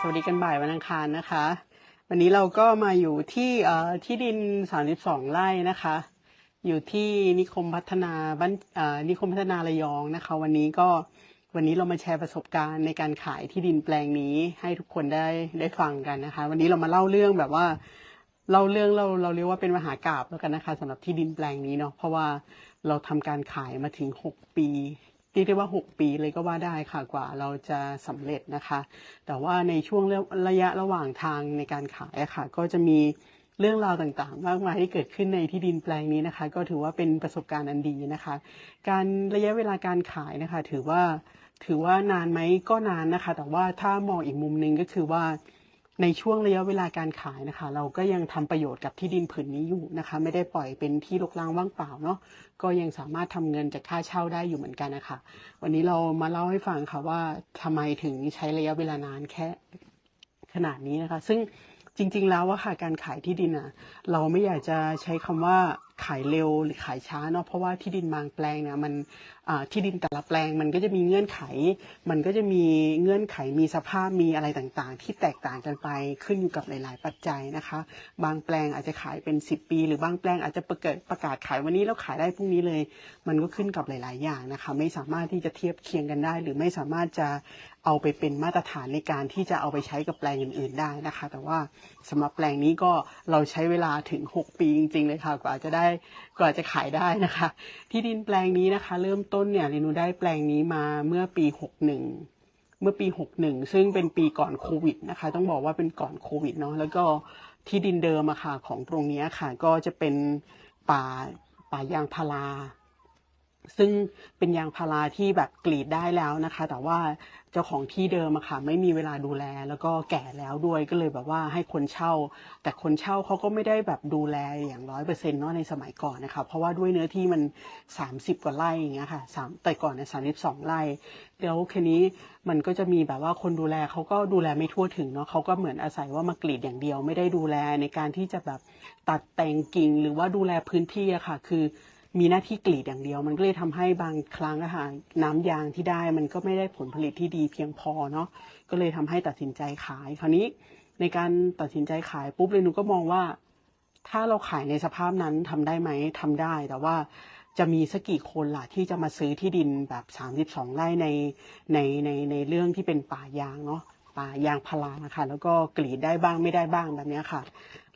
สวัสดีกันบ่ายวันอังคารนะคะ วันนี้เราก็มาอยู่ที่เอ่อที่ดิน 32 ไร่นะคะ อยู่ที่นิคมพัฒนาบ้านเอ่อนิคมพัฒนาระยองนะคะ วันนี้ก็วันนี้เรามาแชร์ประสบการณ์ในการขายที่ดินแปลงนี้ให้ทุกคนได้ได้ฟังกันนะคะ วันนี้เรามาเล่าเรื่องแบบว่าเล่าเรื่องเราเราเรียกว่าเป็นมหากราบแล้วกันนะคะสำหรับที่ดินแปลงนี้เนาะเพราะว่าเราทำการขายมาถึง 6 ปี เรียกได้ว่า 6 ปีเลยก็ว่าได้ค่ะกว่าเราจะสำเร็จนะคะ แต่ว่าในช่วงระยะระหว่างทางในการขายค่ะ ก็จะมีเรื่องราวต่างๆ มากมายที่เกิดขึ้นในที่ดินแปลงนี้นะคะ ก็ถือว่าเป็นประสบการณ์อันดีนะคะ การระยะเวลาการขายนะคะ ถือว่าถือว่านานไหมก็นานนะคะ แต่ว่าถ้ามองอีกมุมหนึ่งก็คือว่า ในช่วงระยะเวลาการขายนะคะ เราก็ยังทำประโยชน์กับที่ดินผืนนี้อยู่นะคะ ไม่ได้ปล่อยเป็นที่รกร้างว่างเปล่าเนาะก็ยังสามารถทำเงินจากค่าเช่าได้อยู่เหมือนกันนะคะวันนี้เรามาเล่าให้ฟังค่ะว่าทำไมถึงใช้ระยะเวลานานแค่ขนาดนี้นะคะ ซึ่งจริง ๆ แล้วว่าค่ะการขายที่ดินอะเราไม่อยากจะใช้คำว่าขายเร็วหรือขายช้าเนาะเพราะว่าที่ดินบางแปลงเนี่ยมัน ที่ดินแต่ละแปลงมันก็จะมีเงื่อนไข มันก็จะมีเงื่อนไขมีสภาพมีอะไรต่างๆ ที่แตกต่างกันไปขึ้นอยู่กับหลายๆ ปัจจัยนะคะ บางแปลงอาจจะขายเป็น 10 ปี หรือบางแปลงอาจจะประกาศประกาศขายวันนี้แล้วขายได้พรุ่งนี้เลย มันก็ขึ้นกับหลาย ๆ อย่างนะคะ ไม่สามารถที่จะเทียบเคียงกันได้ หรือไม่สามารถจะเอาไปเป็นมาตรฐานในการที่จะเอาไปใช้กับแปลงอื่น ๆ ได้นะคะ แต่ว่าสำหรับแปลงนี้ก็เราใช้เวลาถึง 6 ปีจริง ๆ เลยค่ะกว่าจะได้กว่าจะขายได้นะคะ ที่ดินแปลงนี้นะคะ เริ่มต้น้นเนี่ยเรนูได้แปลงนี้มาเมื่อปี 61 เมื่อปี 61 ซึ่งเป็นปีก่อนโควิดนะคะ ต้องบอกว่าเป็นก่อนโควิดเนาะแล้วก็ที่ดินเดิมอะค่ะของตรงนี้ค่ะ ก็จะเป็นป่าป่ายางพารา ซึ่งเป็นยางพาราที่แบบกรีดได้แล้วนะคะ แต่ว่าเจ้าของที่เดิมอะค่ะไม่มีเวลาดูแล แล้วก็แก่แล้วด้วยก็เลยแบบว่าให้คนเช่า แต่คนเช่าเขาก็ไม่ได้แบบดูแลอย่างร้อยเปอร์เซ็นต์เนาะในสมัยก่อนนะคะ เพราะว่าด้วยเนื้อที่มัน30กว่าไร่อย่างเงี้ยค่ะสามแต่ก่อนเนี่ยสามสิบสองไร่แล้วคืนนี้มันก็จะมีแบบว่าคนดูแลเขาก็ดูแลไม่ทั่วถึงเนาะเขาก็เหมือนอาศัยว่ามากรีดอย่างเดียว ไม่ได้ดูแลในการที่จะแบบตัดแต่งกิ่งหรือว่าดูแลพื้นที่อะค่ะ คือ มีหน้าที่กรีดอย่างเดียว มันก็เลยทำให้บางครั้งอะค่ะน้ำยางที่ได้มันก็ไม่ได้ผลผลิตที่ดีเพียงพอเนาะก็เลยทำให้ตัดสินใจขาย คราวนี้ในการตัดสินใจขายปุ๊บเลยหนูก็มองว่า ถ้าเราขายในสภาพนั้นทำได้ไหมทำได้ แต่ว่าจะมีสักกี่คนล่ะที่จะมาซื้อที่ดินแบบ 32 ไร่ในในในในเรื่องที่เป็นป่ายางเนาะป่ายางพารานะคะแล้วก็กรีดได้บ้างไม่ได้บ้างแบบนี้ค่ะ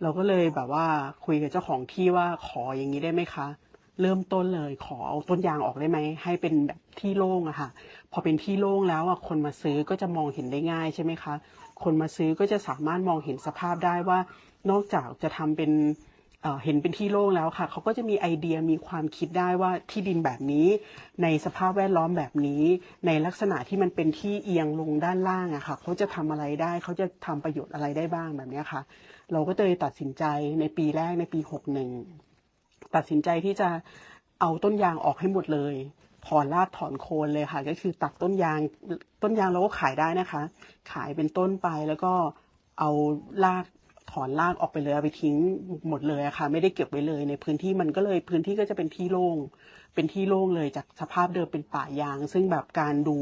เราก็เลยแบบว่าคุยกับเจ้าของที่ว่าขออย่างนี้ได้ไหมคะ เริ่มต้นเลยขอเอาต้นยางออกได้ไหมให้เป็นแบบที่โล่งอะค่ะ พอเป็นที่โล่งแล้วอะคนมาซื้อก็จะมองเห็นได้ง่ายใช่ไหมคะ คนมาซื้อก็จะสามารถมองเห็นสภาพได้ว่า นอกจากจะทำเป็นเห็นเป็นที่โล่งแล้วค่ะ เขาก็จะมีไอเดียมีความคิดได้ว่าที่ดินแบบนี้ ในสภาพแวดล้อมแบบนี้ ในลักษณะที่มันเป็นที่เอียงลงด้านล่างอะค่ะ เขาจะทำอะไรได้ เขาจะทำประโยชน์อะไรได้บ้างแบบนี้ค่ะ เราก็เลยตัดสินใจในปีแรกในปีหกหนึ่ง ตัดสินใจที่จะเอาต้นยางออกให้หมดเลย ถอนรากถอนโคนเลยค่ะ ก็คือตัดต้นยางต้นยางเราก็ขายได้นะคะ ขายเป็นต้นไปแล้วก็เอารากถอนรากออกไปเลยเอาไปทิ้งหมดเลยะค่ะ ไม่ได้เก็บไว้เลย ในพื้นที่มันก็เลยพื้นที่ก็จะเป็นที่โล่งเป็นที่โล่งเลยจากสภาพเดิมเป็นป่ายาง ซึ่งแบบการดู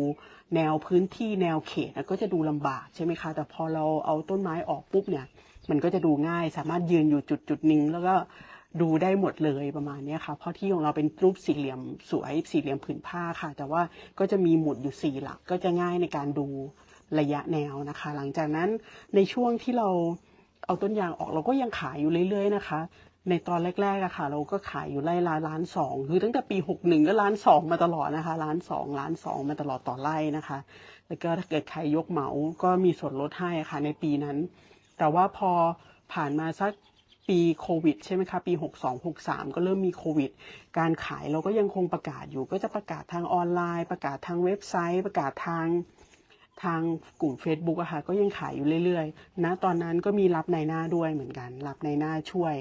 แนวพื้นที่แนวเขตก็จะดูลำบากใช่ไหมคะ แต่พอเราเอาต้นไม้ออกปุ๊บเนี่ย มันก็จะดูง่ายสามารถยืนอยู่จุดจุดนึงแล้วก็ ดูได้หมดเลยประมาณนี้ค่ะ เพราะที่ของเราเป็นรูปสี่เหลี่ยมสวยสี่เหลี่ยมผืนผ้าค่ะ แต่ว่าก็จะมีหมุดอยู่สี่หลักก็จะง่ายในการดูระยะแนวนะคะ หลังจากนั้นในช่วงที่เราเอาต้นยางออกเราก็ยังขายอยู่เรื่อย ๆ นะคะ ในตอนแรกๆอะค่ะ เราก็ขายอยู่ไร่ละล้านสองคือตั้งแต่ปีหกหนึ่งก็ล้านสองมาตลอดนะคะล้านสองล้านสองมาตลอดต่อไร่นะคะ แล้วก็ถ้าเกิดใครยกเหมาก็มีส่วนลดให้ค่ะในปีนั้น แต่ว่าพอผ่านมาสัก ปีโควิดใช่ไหมคะปี 62 63 ก็เริ่มมีโควิด การขายเราก็ยังคงประกาศอยู่ ก็จะประกาศทางออนไลน์ ประกาศทางเว็บไซต์ ประกาศทางทางกลุ่ม Facebook อะค่ะก็ยังขายอยู่เรื่อยๆ นะตอนนั้นก็มีรับในหน้าด้วยเหมือนกัน รับในหน้าช่วย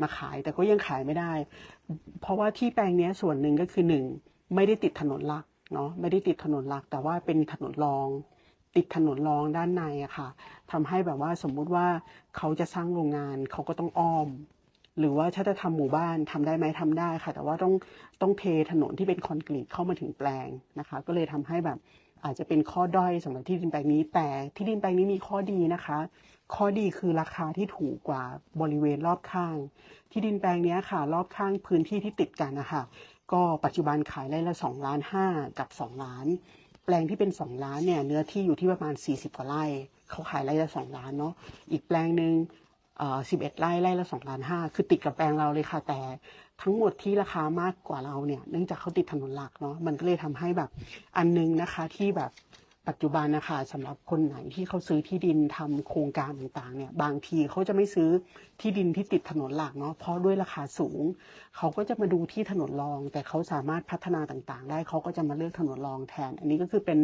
มาขายแต่ก็ยังขายไม่ได้ เพราะว่าที่แปลงนี้ส่วนหนึ่งก็คือหนึ่งไม่ได้ติดถนนหลักเนาะไม่ได้ติดถนนหลัก แต่ว่าเป็นถนนรอง ติดถนนรองด้านในอะค่ะทำให้แบบว่าสมมุติว่าเขาจะสร้างโรงงานเขาก็ต้องอ้อม หรือว่าถ้าจะทำหมู่บ้านทำได้ไหมทำได้ค่ะ แต่ว่าต้องต้องเทถนนที่เป็นคอนกรีตเข้ามาถึงแปลงนะคะ ก็เลยทำให้แบบอาจจะเป็นข้อด้อยสำหรับที่ดินแปลงนี้ แต่ที่ดินแปลงนี้มีข้อดีนะคะ ข้อดีคือราคาที่ถูกกว่าบริเวณรอบข้าง ที่ดินแปลงนี้ค่ะ รอบข้างพื้นที่ที่ติดกันนะคะก็ปัจจุบันขายไร่ละ2ล้าน5กับ2ล้าน แปลงที่เป็นสองล้านเนี่ยเนื้อที่อยู่ที่ประมาณ 40 กว่าไร่เขาขายไร่ละสองล้านเนาะอีกแปลงหนึ่งเอ่อ11ไร่ไร่ละสองล้านห้าคือติดกับแปลงเราเลยค่ะ แต่ทั้งหมดที่ราคามากกว่าเราเนี่ย เนื่องจากเขาติดถนนหลักเนาะมันก็เลยทำให้แบบอันนึงนะคะที่แบบ ปัจจุบันนะคะสำหรับคนไหนที่เขาซื้อที่ดินทำโครงการต่างๆเนี่ยบางทีเขาจะไม่ซื้อที่ดินที่ติดถนนหลักเนาะเพราะด้วยราคาสูง เขาก็จะมาดูที่ถนนรอง แต่เขาสามารถพัฒนาต่างๆ ได้เขาก็จะมาเลือกถนนรองแทน อันนี้ก็คือเป็น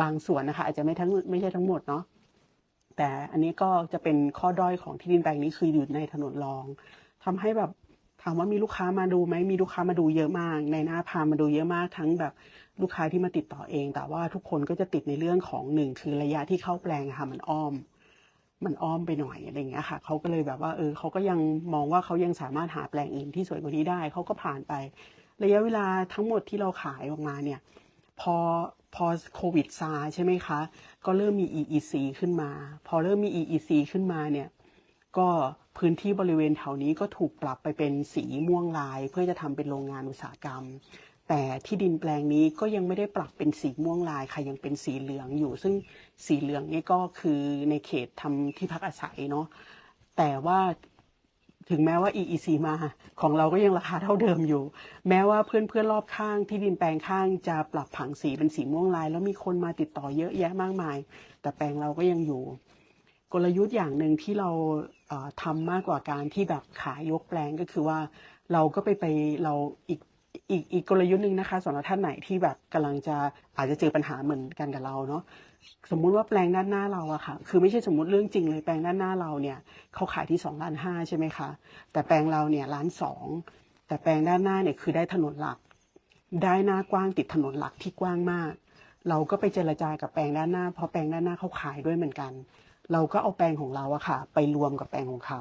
บางส่วนนะคะอาจจะไม่ทั้งไม่ใช่ทั้งหมดเนาะแต่อันนี้ก็จะเป็นข้อด้อยของที่ดินแปลงนี้คืออยู่ในถนนรองทำให้แบบถามว่ามีลูกค้ามาดูไหมมีลูกค้ามาดูเยอะมาก ในหน้าพามาดูเยอะมากทั้งแบบ ลูกค้าที่มาติดต่อเอง แต่ว่าทุกคนก็จะติดในเรื่องของหนึ่งคือระยะที่เข้าแปลงค่ะมันอ้อม มันอ้อมไปหน่อยอะไรเงี้ยค่ะเขาก็เลยแบบว่าเออเขาก็ยังมองว่าเขายังสามารถหาแปลงอื่นที่สวยกว่านี้ได้เขาก็ผ่านไป ระยะเวลาทั้งหมดที่เราขายออกมาเนี่ย พอพอโควิดซาใช่ไหมคะ ก็เริ่มมี EEC ขึ้นมา พอเริ่มมี EEC ขึ้นมาเนี่ย ก็พื้นที่บริเวณแถวนี้ก็ถูกปรับไปเป็นสีม่วงลาย เพื่อจะทำเป็นโรงงานอุตสาหกรรม แต่ที่ดินแปลงนี้ก็ยังไม่ได้ปรับเป็นสีม่วงลายค่ะยังเป็นสีเหลืองอยู่ ซึ่งสีเหลืองนี่ก็คือในเขตทำที่พักอาศัยเนาะแต่ว่าถึงแม้ว่า EEC มาของเราก็ยังราคาเท่าเดิมอยู่ แม้ว่าเพื่อนเพื่อนๆรอบข้างที่ดินแปลงข้างจะปรับผังสีเป็นสีม่วงลาย แล้วมีคนมาติดต่อเยอะแยะมากมาย แต่แปลงเราก็ยังอยู่ กลยุทธ์อย่างหนึ่งที่เราเอ่อทำมากกว่าการที่แบบขายยกแปลงก็คือว่าเราก็ไปไปเราอีก อีกอีกกลยุทธ์หนึ่งนะคะสำหรับท่านไหนที่แบบกำลังจะอาจจะเจอปัญหาเหมือนกันกับเราเนาะสมมุติว่าแปลงด้านหน้าเราอะค่ะ คือไม่ใช่สมมติเรื่องจริงเลยแปลงด้านหน้าเราเนี่ยเขาขายที่สองล้านห้าใช่ไหมคะแต่แปลงเราเนี่ยล้านสองแต่แปลงด้านหน้าเนี่ยคือได้ถนนหลัก ได้หน้ากว้างติดถนนหลักที่กว้างมาก เราก็ไปเจรจากับแปลงด้านหน้าเพราะแปลงด้านหน้าเขาขายด้วยเหมือนกัน เราก็เอาแปลงของเราอะค่ะ ไปรวมกับแปลงของเขา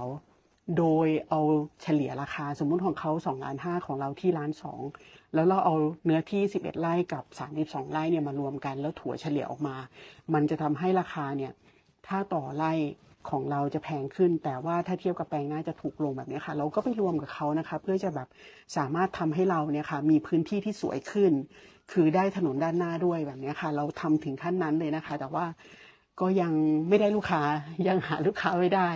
โดยเอาเฉลี่ยราคาสมมุติของเขา2ล้าน5ของเราที่ล้าน2แล้วเราเอาเนื้อที่ 11 ไร่กับ 32 ไร่เนี่ยมารวมกัน แล้วถัวเฉลี่ยออกมา มันจะทำให้ราคาเนี่ยถ้าต่อไร่ของเราจะแพงขึ้น แต่ว่าถ้าเทียบกับแปลงหน้าจะถูกลงแบบนี้ค่ะ เราก็ไปรวมกับเขานะคะ เพื่อจะแบบสามารถทำให้เราเนี่ยค่ะมีพื้นที่ที่สวยขึ้น คือได้ถนนด้านหน้าด้วยแบบนี้ค่ะ เราทำถึงขั้นนั้นเลยนะคะ แต่ว่าก็ยังไม่ได้ลูกค้ายังหาลูกค้าไม่ได้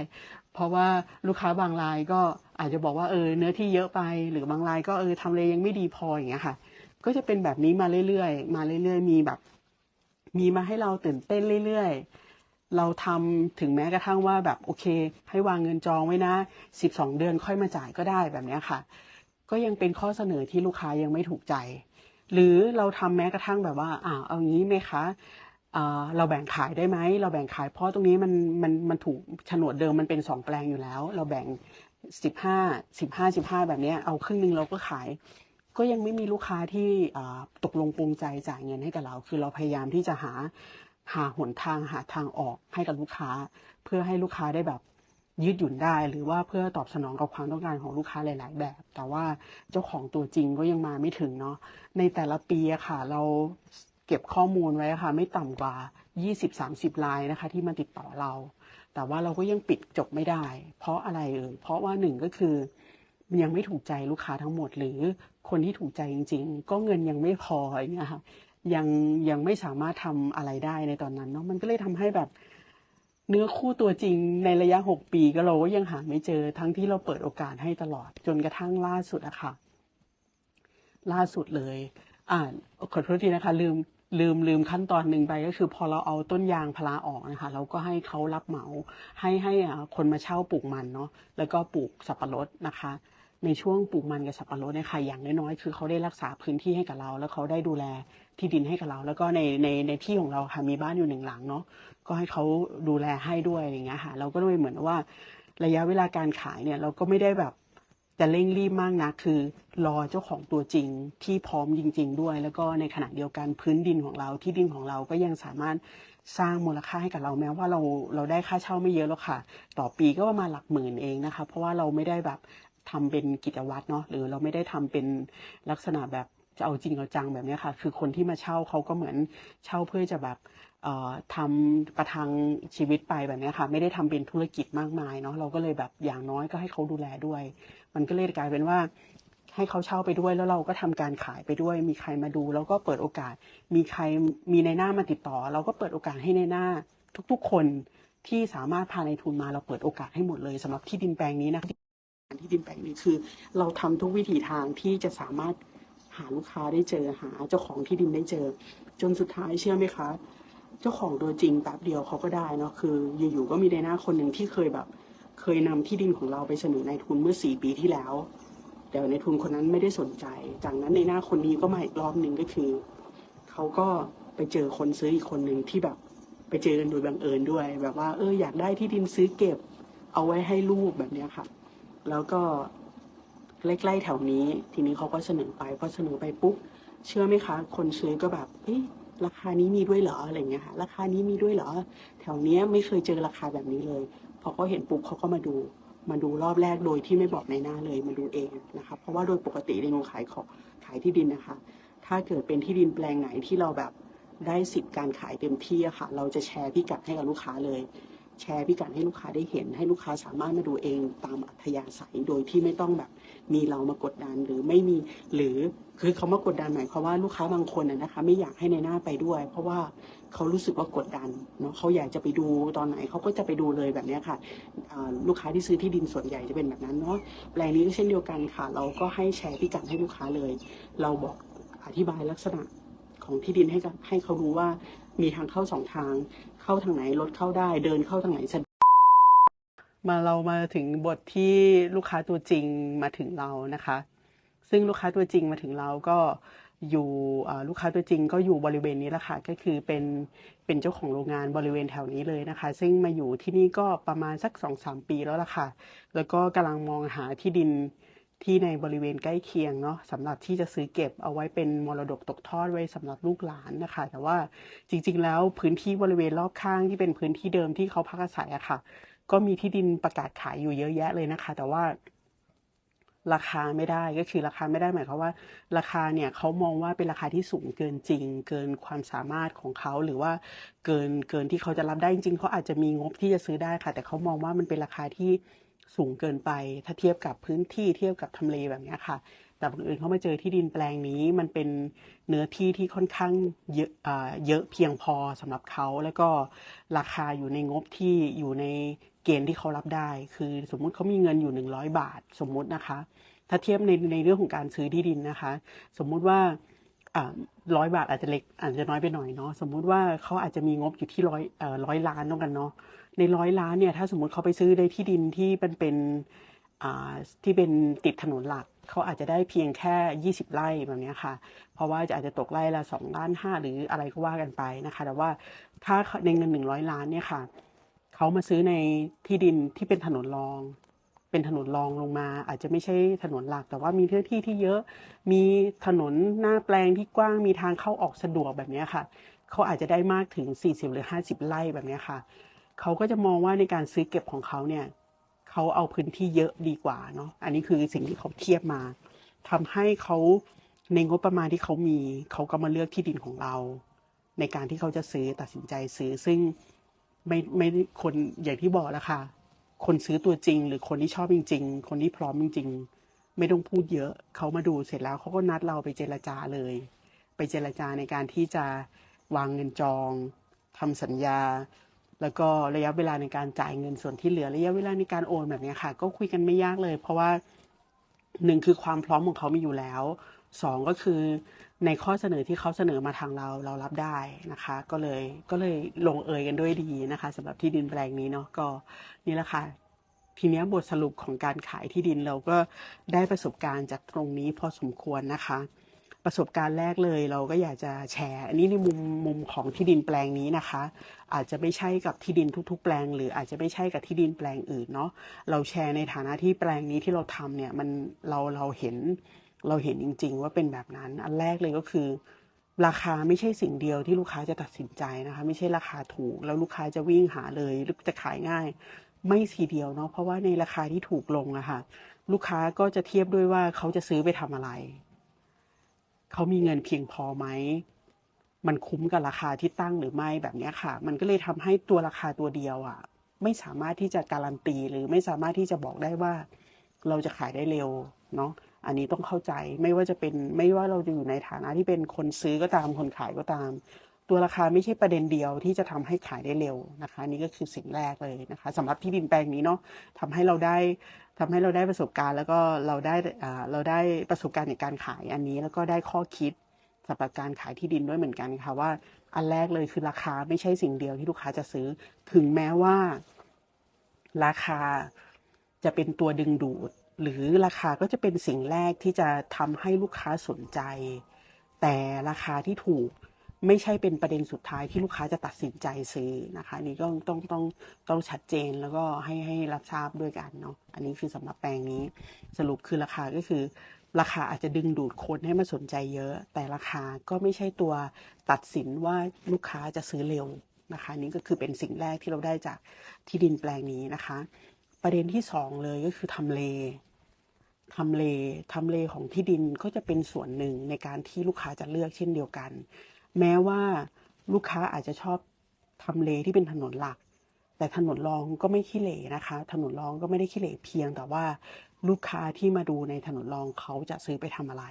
เพราะว่าลูกค้าบางรายก็อาจจะบอกว่าเออเนื้อที่เยอะไป หรือบางรายก็เออทำเลยังไม่ดีพออย่างเงี้ยค่ะ ก็จะเป็นแบบนี้มาเรื่อยๆ มาเรื่อยๆ มีแบบ มีมาให้เราตื่นเต้นเรื่อยๆ เราทำถึงแม้กระทั่งว่าแบบโอเค ให้วางเงินจองไว้นะ 12 เดือนค่อยมาจ่ายก็ได้แบบเนี้ยค่ะ ก็ยังเป็นข้อเสนอที่ลูกค้ายังไม่ถูกใจ หรือเราทำแม้กระทั่งแบบว่าอ่าเอางี้ไหมคะ เราแบ่งขายได้ไหม เราแบ่งขายเพราะตรงนี้มันมันมันถูกโฉนดเดิมมันเป็นสองแปลงอยู่แล้ว เราแบ่งสิบห้าสิบห้าสิบห้าแบบนี้เอาครึ่งหนึ่งเราก็ขาย ก็ยังไม่มีลูกค้าที่ตกลงปรงใจจ่ายเงินให้กับเรา คือเราพยายามที่จะหาหาหนทางหาทางออกให้กับลูกค้า เพื่อให้ลูกค้าได้แบบยืดหยุ่นได้ หรือว่าเพื่อตอบสนองกับความต้องการของลูกค้าหลาย ๆ แบบ แต่ว่าเจ้าของตัวจริงก็ยังมาไม่ถึงเนาะในแต่ละปีอะค่ะเรา เก็บข้อมูลไว้ค่ะไม่ต่ำกว่า 20-30รายนะคะที่มาติดต่อเรา แต่ว่าเราก็ยังปิดจบไม่ได้ เพราะอะไรเอ่ยเพราะว่าหนึ่งก็คือยังไม่ถูกใจลูกค้าทั้งหมด หรือคนที่ถูกใจจริง ๆ ก็เงินยังไม่พออย่างเงี้ยค่ะยังยังไม่สามารถทำอะไรได้ในตอนนั้นเนาะมันก็เลยทำให้แบบเนื้อคู่ตัวจริงในระยะหกปีก็เราก็ยังหาไม่เจอทั้งที่เราเปิดโอกาสให้ตลอดจนกระทั่งล่าสุดอะค่ะ ล่าสุดเลย อ่าขอโทษทีนะคะ ลืม ลืมลืมขั้นตอนหนึ่งไปก็คือ พอเราเอาต้นยางพาราออกนะคะเราก็ให้เขารับเหมาให้ให้คนมาเช่าปลูกมันเนาะแล้วก็ปลูกสับปะรดนะคะในช่วงปลูกมันกับสับปะรดเนี่ยค่ะอย่างน้อยๆคือเขาได้รักษาพื้นที่ให้กับเรา แล้วเขาได้ดูแลที่ดินให้กับเรา แล้วก็ในในในที่ของเราค่ะมีบ้านอยู่หนึ่งหลังเนาะก็ให้เขาดูแลให้ด้วยอย่างเงี้ยค่ะ เราก็เลยเหมือนว่าระยะเวลาการขายเนี่ยเราก็ไม่ได้แบบ จะเร่งรีบมากนะคือ รอเจ้าของตัวจริงที่พร้อมจริง ๆ ด้วย แล้วก็ในขณะเดียวกันพื้นดินของเราที่ดินของเราก็ยังสามารถสร้างมูลค่าให้กับเราแม้ว่าเราเราได้ค่าเช่าไม่เยอะหรอกค่ะ ต่อปีก็ประมาณหลักหมื่นเองนะคะ เพราะว่าเราไม่ได้แบบทำเป็นกิจวัตรเนาะหรือเราไม่ได้ทำเป็นลักษณะแบบ จะเอาจริงเอาจังแบบนี้ค่ะ คือคนที่มาเช่าเขาก็เหมือนเช่าเพื่อจะแบบทำประทังชีวิตไปแบบนี้ค่ะ ไม่ได้ทำเป็นธุรกิจมากมายเนาะเราก็เลยแบบอย่างน้อยก็ให้เขาดูแลด้วย มันก็เลยกลายเป็นว่า ให้เขาเช่าไปด้วยแล้วเราก็ทำการขายไปด้วย มีใครมาดูแล้วก็เปิดโอกาส มีใครมีในหน้ามาติดต่อ เราก็เปิดโอกาสให้ในหน้าทุกๆ คนที่สามารถพาในทุนมาเราเปิดโอกาสให้หมดเลยสำหรับที่ดินแปลงนี้นะคะที่ดินแปลงนี้คือ เราทำทุกวิถีทางที่จะสามารถ หาลูกค้าได้เจอหาเจ้าของที่ดินได้เจอ จนสุดท้ายเชื่อไหมคะ เจ้าของตัวจริงแป๊บเดียวเขาก็ได้เนาะคือ อยู่ๆก็มีในหน้าคนหนึ่งที่เคยแบบ เคยนำที่ดินของเราไปเสนอในทุนเมื่อสี่ปีที่แล้ว แต่ในทุนคนนั้นไม่ได้สนใจ จากนั้นในหน้าคนนี้ก็มาอีกรอบหนึ่งก็คือเขาก็ไปเจอคนซื้ออีกคนหนึ่งที่แบบไปเจอกันโดยบังเอิญด้วย แบบว่าเอออยากได้ที่ดินซื้อเก็บ เอาไว้ให้ลูกแบบเนี้ยค่ะ แล้วก็ ใกล้ๆแถวนี้ ทีนี้เขาก็เสนอไปพอเสนอไปปุ๊บเชื่อไหมคะ คนซื้อก็แบบเอ๊ะราคานี้มีด้วยเหรออะไรเงี้ยค่ะราคานี้มีด้วยเหรอ แถวเนี้ยไม่เคยเจอราคาแบบนี้เลยพอเขาเห็นปุ๊บเขาก็มาดูมาดูรอบแรกโดยที่ไม่บอกในหน้าเลยมาดูเองนะคะเพราะว่าโดยปกติในงขายของขายที่ดินนะคะ ถ้าเกิดเป็นที่ดินแปลงไหนที่เราแบบได้สิทธิ์การขายเต็มที่อะค่ะ เราจะแชร์พิกัดให้กับลูกค้าเลย แชร์พิกัดให้ลูกค้าได้เห็น ให้ลูกค้าสามารถมาดูเองตามอัธยาศัยโดยที่ไม่ต้องแบบมีเรามากดดันหรือไม่มีหรือคือเขามากดดันหมายความว่าลูกค้าบางคนนะคะ ไม่อยากให้ในหน้าไปด้วย เพราะว่าเขารู้สึกว่ากดดันเนาะเขาอยากจะไปดูตอนไหนเขาก็จะไปดูเลยแบบนี้ค่ะลูกค้าที่ซื้อที่ดินส่วนใหญ่จะเป็นแบบนั้นเนาะแปลงนี้ก็เช่นเดียวกันค่ะ เราก็ให้แชร์พิกัดให้ลูกค้าเลย เราบอกอธิบายลักษณะของที่ดินให้กับให้เขารู้ว่ามีทางเข้าสองทาง เข้าทางไหนรถเข้าได้ เดินเข้าทางไหนสะดวกมาเรามาถึงบทที่ลูกค้าตัวจริงมาถึงเรานะคะ ซึ่งลูกค้าตัวจริงมาถึงเราก็อยู่ลูกค้าตัวจริงก็อยู่บริเวณนี้แหละค่ะก็คือเป็นเป็นเจ้าของโรงงานบริเวณแถวนี้เลยนะคะ ซึ่งมาอยู่ที่นี่ก็ประมาณสักสองสามปีแล้วล่ะค่ะ แล้วก็กำลังมองหาที่ดิน ที่ในบริเวณใกล้เคียงเนาะสำหรับที่จะซื้อเก็บเอาไว้เป็นมรดกตกทอดไว้สำหรับลูกหลานนะคะ แต่ว่าจริง ๆ แล้วพื้นที่บริเวณรอบข้างที่เป็นพื้นที่เดิมที่เขาพักอาศัยอะค่ะ ก็มีที่ดินประกาศขายอยู่เยอะแยะเลยนะคะ แต่ว่าราคาไม่ได้ก็คือราคาไม่ได้หมายความว่า ราคาเนี่ยเขามองว่าเป็นราคาที่สูงเกินจริง เกินความสามารถของเขาหรือว่าเกินเกินที่เขาจะรับได้จริงๆเขาอาจจะมีงบที่จะซื้อได้ค่ะ แต่เขามองว่ามันเป็นราคาที่ สูงเกินไป ถ้าเทียบกับพื้นที่เทียบกับทำเลแบบนี้ค่ะ แต่บังเอิญเขามาเจอที่ดินแปลงนี้ มันเป็นเนื้อที่ที่ค่อนข้างเยอะอ่าเยอะเพียงพอสำหรับเขาแล้วก็ราคาอยู่ในงบที่อยู่ในเกณฑ์ที่เขารับได้ คือสมมุติเขามีเงินอยู่หนึ่งร้อยบาท สมมุตินะคะ ถ้าเทียบในในเรื่องของการซื้อที่ดินนะคะ สมมุติว่าร้อยบาทอาจจะเล็กอาจจะน้อยไปหน่อยเนาะสมมุติว่าเขาอาจจะมีงบอยู่ที่ร้อยร้อยล้านต้องกันเนาะ ในร้อยล้านเนี่ยถ้าสมมติเขาไปซื้อในที่ดินที่เป็นเป็นที่เป็นติดถนนหลักเขาอาจจะได้เพียงแค่ยี่สิบไร่แบบนี้ค่ะ เพราะว่าจะอาจจะตกไร่ละสองล้านห้าหรืออะไรก็ว่ากันไปนะคะ แต่ว่าถ้าในเงินหนึ่งร้อยล้านเนี่ยค่ะเขามาซื้อในที่ดินที่เป็นถนนรอง เป็นถนนรองลงมา อาจจะไม่ใช่ถนนหลัก แต่ว่ามีเนื้อที่ที่เยอะ มีถนนหน้าแปลงที่กว้างมีทางเข้าออกสะดวกแบบนี้ค่ะเขาอาจจะได้มากถึง 40 หรือ 50 ไร่แบบนี้ค่ะ เขาก็จะมองว่าในการซื้อเก็บของเขาเนี่ยเขาเอาพื้นที่เยอะดีกว่าเนาะอันนี้คือสิ่งที่เขาเทียบมาทำให้เขาในงบประมาณที่เขามี เขาก็มาเลือกที่ดินของเรา ในการที่เขาจะซื้อตัดสินใจซื้อซึ่งไม่ไม่คนอย่างที่บอกแล้วค่ะ คนซื้อตัวจริง หรือคนที่ชอบจริง ๆ คนที่พร้อมจริง ๆ ไม่ต้องพูดเยอะเขามาดูเสร็จแล้วเขาก็นัดเราไปเจรจาเลย ไปเจรจาในการที่จะวางเงินจองทำสัญญา แล้วก็ระยะเวลาในการจ่ายเงินส่วนที่เหลือระยะเวลาในการโอนแบบนี้ค่ะ ก็คุยกันไม่ยากเลย เพราะว่าหนึ่งคือความพร้อมของเขามีอยู่แล้วสองก็คือในข้อเสนอที่เขาเสนอมาทางเราเรารับได้นะคะ ก็เลยก็เลยลงเอยกันด้วยดีนะคะสำหรับที่ดินแปลงนี้เนาะก็นี่แหละค่ะทีนี้บทสรุปของการขายที่ดินเราก็ได้ประสบการณ์จากตรงนี้พอสมควรนะคะ ประสบการณ์แรกเลย เราก็อยากจะแชร์ อันนี้ในมุมมุมของที่ดินแปลงนี้นะคะ อาจจะไม่ใช่กับที่ดินทุก ๆ แปลง หรืออาจจะไม่ใช่กับที่ดินแปลงอื่นเนาะเราแชร์ในฐานะที่แปลงนี้ที่เราทำเนี่ยมันเราเราเห็นเราเห็นจริง ๆ ว่าเป็นแบบนั้น อันแรกเลยก็คือ ราคาไม่ใช่สิ่งเดียวที่ลูกค้าจะตัดสินใจนะคะ ไม่ใช่ราคาถูก แล้วลูกค้าจะวิ่งหาเลยหรือจะขายง่าย ไม่ทีเดียวเนาะเพราะว่าในราคาที่ถูกลงอะค่ะลูกค้าก็จะเทียบด้วยว่าเขาจะซื้อไปทำอะไร เขามีเงินเพียงพอไหม มันคุ้มกับราคาที่ตั้งหรือไม่แบบนี้ค่ะ มันก็เลยทำให้ตัวราคาตัวเดียวอะ ไม่สามารถที่จะการันตี หรือไม่สามารถที่จะบอกได้ว่า เราจะขายได้เร็วเนาะอันนี้ต้องเข้าใจไม่ว่าจะเป็นไม่ว่าเราจะอยู่ในฐานะที่เป็นคนซื้อก็ตามคนขายก็ตาม ตัวราคาไม่ใช่ประเด็นเดียวที่จะทำให้ขายได้เร็วนะคะนี่ก็คือสิ่งแรกเลยนะคะสำหรับที่ดินแปลงนี้เนาะทำให้เราได้ ทำให้เราได้ประสบการณ์ แล้วก็เราได้อ่าเราได้ประสบการณ์ในการขายอันนี้ แล้วก็ได้ข้อคิดสำหรับการขายที่ดินด้วยเหมือนกันค่ะว่า อันแรกเลยคือราคาไม่ใช่สิ่งเดียวที่ลูกค้าจะซื้อ ถึงแม้ว่า ราคาจะเป็นตัวดึงดูด หรือราคาก็จะเป็นสิ่งแรกที่จะทำให้ลูกค้าสนใจ แต่ราคาที่ถูก ไม่ใช่เป็นประเด็นสุดท้ายที่ลูกค้าจะตัดสินใจซื้อนะคะนนี่ก็ต้องต้องต้องชัดเจนแล้วก็ให้ให้รับทราบด้วยกันเนาะอันนี้คือสำหรับแปลงนี้สรุปคือราคาก็คือ ราคาอาจจะดึงดูดคนให้มาสนใจเยอะ แต่ราคาก็ไม่ใช่ตัวตัดสินว่าลูกค้าจะซื้อเร็วนะคะนี่ก็คือเป็นสิ่งแรกที่เราได้จากที่ดินแปลงนี้นะคะ ประเด็นที่สองเลยก็คือทำเลทำเลทำเลของที่ดินก็จะเป็นส่วนหนึ่งในการที่ลูกค้าจะเลือกเช่นเดียวกัน แม้ว่าลูกค้าอาจจะชอบทำเลที่เป็นถนนหลัก แต่ถนนรองก็ไม่ขี้เหร่นะคะ ถนนรองก็ไม่ได้ขี้เหร่เพียง แต่ว่าลูกค้าที่มาดูในถนนรองเขาจะซื้อไปทำอะไร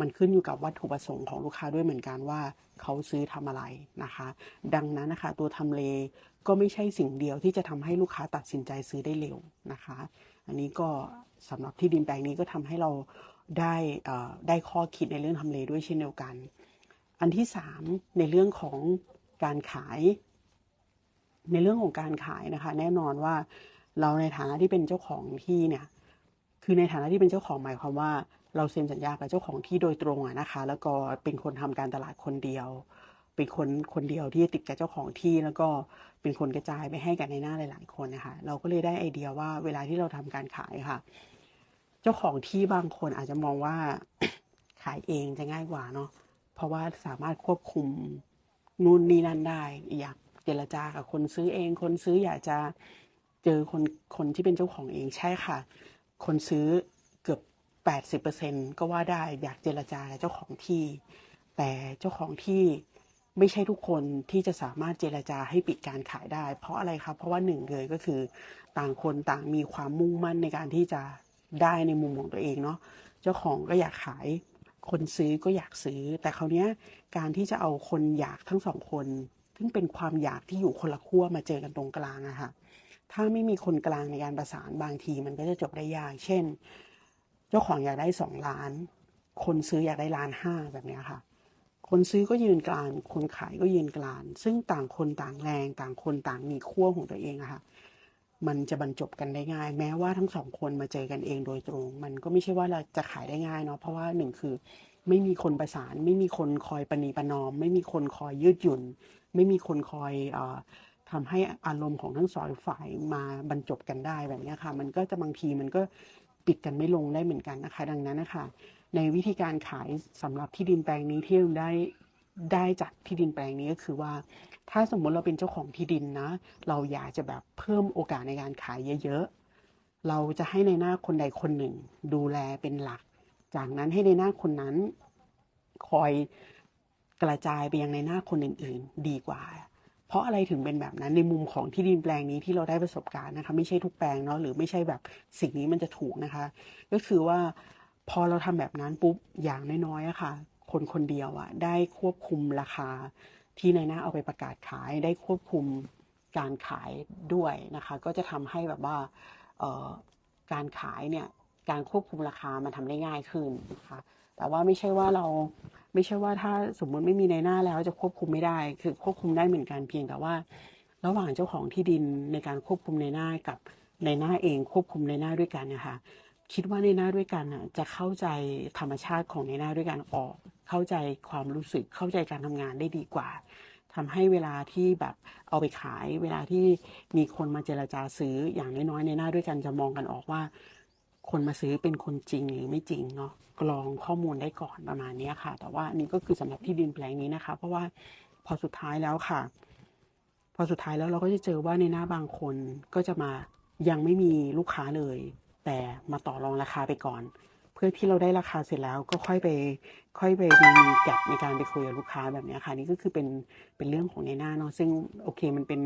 มันขึ้นอยู่กับวัตถุประสงค์ของลูกค้าด้วยเหมือนกันว่าเขาซื้อทำอะไรนะคะ ดังนั้นนะคะ ตัวทำเลก็ไม่ใช่สิ่งเดียวที่จะทำให้ลูกค้าตัดสินใจซื้อได้เร็วนะคะ อันนี้ก็สำหรับที่ดินแปลงนี้ก็ทำให้เราได้ได้ข้อคิดในเรื่องทำเลด้วยเช่นเดียวกัน อันที่สามในเรื่องของการขาย ในเรื่องของการขายนะคะ แน่นอนว่าเราในฐานะที่เป็นเจ้าของที่เนี่ยคือในฐานะที่เป็นเจ้าของหมายความว่า เราเซ็นสัญญากับเจ้าของที่โดยตรงอะนะคะ แล้วก็เป็นคนทำการตลาดคนเดียว เป็นคนคนเดียวที่ติดกับเจ้าของที่แล้วก็เป็นคนกระจายไปให้กันในหน้าหลาย ๆ คนนะคะเราก็เลยได้ไอเดียว่าเวลาที่เราทำการขายค่ะ เจ้าของที่บางคนอาจจะมองว่าขายเองจะง่ายกว่าเนาะ เพราะว่าสามารถควบคุมนู่นนี่นั่นได้อยากเจรจากับคนซื้อเอง คนซื้ออยากจะเจอคนคนที่เป็นเจ้าของเองใช่ค่ะ คนซื้อเกือบแปดสิบเปอร์เซ็นก็ว่าได้อยากเจรจากับเจ้าของที่ แต่เจ้าของที่ไม่ใช่ทุกคนที่จะสามารถเจรจาให้ปิดการขายได้ เพราะอะไรครับเพราะว่าหนึ่งเลยก็คือต่างคนต่างมีความมุ่งมั่นในการที่จะได้ในมุมของตัวเองเนาะเจ้าของก็อยากขาย คนซื้อก็อยากซื้อ แต่คราวเนี้ยการที่จะเอาคนอยากทั้งสองคน ซึ่งเป็นความอยากที่อยู่คนละขั้วมาเจอกันตรงกลางอะค่ะถ้าไม่มีคนกลางในการประสานบางทีมันก็จะจบได้ยาก เช่น เจ้าของอยากได้สองล้าน คนซื้ออยากได้ล้านห้าแบบเนี้ยค่ะ คนซื้อก็ยืนกลาง คนขายก็ยืนกลาง ซึ่งต่างคนต่างแรง ต่างคนต่างมีขั้วของตัวเองอะค่ะ มันจะบรรจบกันได้ง่าย แม้ว่าทั้งสองคนมาเจอกันเองโดยตรง มันก็ไม่ใช่ว่าเราจะขายได้ง่ายเนาะเพราะว่าหนึ่งคือไม่มีคนประสาน ไม่มีคนคอยประนีประนอม ไม่มีคนคอยยืดหยุ่น ไม่มีคนคอยออทำให้อารมณ์ของทั้งสองฝ่ายมาบรรจบกันได้แบบนี้ค่ะ มันก็จะบางทีมันก็ปิดกันไม่ลงได้เหมือนกันนะคะ ดังนั้นนะคะในวิธีการขายสำหรับที่ดินแปลงนี้ที่เราได้ได้จากที่ดินแปลงนี้ก็คือว่า ถ้าสมมติเราเป็นเจ้าของที่ดินนะ เราอยากจะแบบเพิ่มโอกาสในการขายเยอะๆ เราจะให้ในหน้าคนใดคนหนึ่ง ดูแลเป็นหลัก จากนั้นให้ในหน้าคนนั้น คอยกระจายไปยังในหน้าคนอื่นๆ ดีกว่า เพราะอะไรถึงเป็นแบบนั้นในมุมของที่ดินแปลงนี้ที่เราได้ประสบการณ์นะคะ ไม่ใช่ทุกแปลงเนาะหรือไม่ใช่แบบสิ่งนี้มันจะถูกนะคะ ก็คือว่าพอเราทำแบบนั้นปุ๊บอย่างน้อยๆอะค่ะ คนคนเดียวอะได้ควบคุมราคา ที่ในหน้าเอาไปประกาศขายได้ควบคุมการขายด้วยนะคะ ก็จะทำให้แบบว่าการขายเนี่ยการควบคุมราคามันทำได้ง่ายขึ้นนะคะแต่ว่าไม่ใช่ว่าเราไม่ใช่ว่าถ้าสมมติไม่มีในหน้าแล้วจะควบคุมไม่ได้ คือควบคุมได้เหมือนกันเพียงแต่ว่า ระหว่างเจ้าของที่ดินในการควบคุมในหน้ากับในหน้าเองควบคุมในหน้าด้วยกันนะคะคิดว่าในหน้าด้วยกันจะเข้าใจธรรมชาติของในหน้าด้วยกันออก เข้าใจความรู้สึกเข้าใจการทำงานได้ดีกว่าทำให้เวลาที่แบบเอาไปขาย เวลาที่มีคนมาเจรจาซื้ออย่างน้อยๆในหน้าด้วยกันจะมองกันออกว่า คนมาซื้อเป็นคนจริงหรือไม่จริงเนาะกรองข้อมูลได้ก่อนประมาณนี้ค่ะ แต่ว่านนี้ก็คือสำหรับที่ดินแปลงนี้นะคะ เพราะว่าพอสุดท้ายแล้วค่ะ พอสุดท้ายแล้วเราก็จะเจอว่าในหน้าบางคนก็จะมายังไม่มีลูกค้าเลย แต่มาต่อรองราคาไปก่อน พื่อที่เราได้ราคาเสร็จแล้วก็ค่อยไปค่อยไปมีแกลบในการไปคุยกับลูกค้าแบบนี้ค่ะนี่ก็คือเป็นเป็นเรื่องของในหน้าเนาะซึ่งโอเคมันเป็น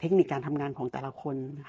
เทคนิคการทำงานของแต่ละคนนะคะ